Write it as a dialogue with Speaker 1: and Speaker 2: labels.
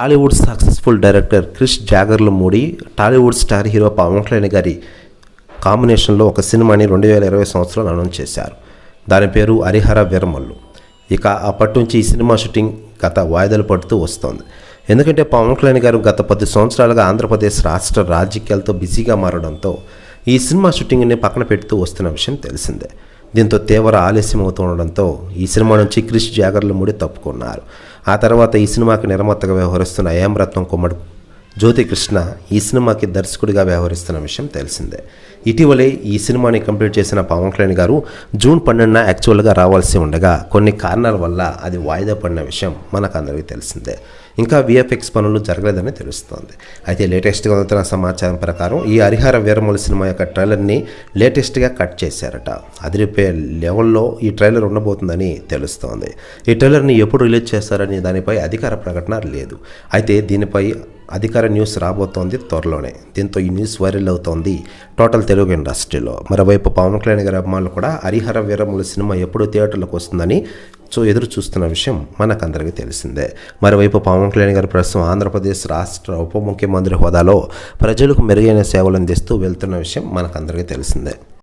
Speaker 1: Tollywood successful director Krish Jagarlamudi Tollywood star hero Pawan Kalyan గారి కాంబినేషన్లో ఒక సినిమాని రెండు వేల ఇరవై సంవత్సరాలు అనౌన్స్ చేశారు. దాని పేరు హరిహర వీరమల్లు. ఇక అప్పటి నుంచి ఈ సినిమా షూటింగ్ గత వాయిదాలు పడుతూ వస్తోంది. ఎందుకంటే పవన్ కళ్యాణ్ గారు గత పది సంవత్సరాలుగా ఆంధ్రప్రదేశ్ రాష్ట్ర రాజకీయాలతో బిజీగా మారడంతో ఈ సినిమా షూటింగ్ని పక్కన పెడుతూ వస్తున్న విషయం తెలిసిందే. దీంతో తీవ్ర ఆలస్యం అవుతుండడంతో ఈ సినిమా నుంచి క్రిష్ జాగర్లమూడి తప్పుకున్నారు. ఆ తర్వాత ఈ సినిమాకి నిర్మాతగా వ్యవహరిస్తున్న ఏం రత్నం కుమ్మడు జ్యోతికృష్ణ ఈ సినిమాకి దర్శకుడిగా వ్యవహరిస్తున్న విషయం తెలిసిందే. ఇటీవలే ఈ సినిమాని కంప్లీట్ చేసిన పవన్ కళ్యాణ్ గారు జూన్ పన్నెండున యాక్చువల్గా రావాల్సి ఉండగా కొన్ని కారణాల వల్ల అది వాయిదా పడిన విషయం మనకు అందరికీ తెలిసిందే. ఇంకా విఎఫ్ఎక్స్ పనులు జరగలేదని తెలుస్తోంది. అయితే లేటెస్ట్గా అందుతున్న సమాచారం ప్రకారం ఈ హరిహర వీరమూల సినిమా యొక్క ట్రైలర్ని లేటెస్ట్గా కట్ చేశారట. అదిరిపోయే లెవెల్లో ఈ ట్రైలర్ ఉండబోతుందని తెలుస్తోంది. ఈ ట్రైలర్ని ఎప్పుడు రిలీజ్ చేస్తారనే దానిపై అధికార ప్రకటన లేదు. అయితే దీనిపై అధికార న్యూస్ రాబోతోంది త్వరలోనే. దీంతో ఈ న్యూస్ వైరల్ అవుతోంది టోటల్ తెలుగు ఇండస్ట్రీలో. మరోవైపు పవన్ కళ్యాణ్ గారి అభిమానులు కూడా హరిహర వీరముల సినిమా ఎప్పుడు థియేటర్లకు వస్తుందని సో ఎదురు చూస్తున్న విషయం మనకందరికీ తెలిసిందే. మరోవైపు పవన్ కళ్యాణ్ గారు ప్రస్తుతం ఆంధ్రప్రదేశ్ రాష్ట్ర ఉప ముఖ్యమంత్రి హోదాలో ప్రజలకు మెరుగైన సేవలు అందిస్తూ వెళ్తున్న విషయం మనకందరికీ తెలిసిందే.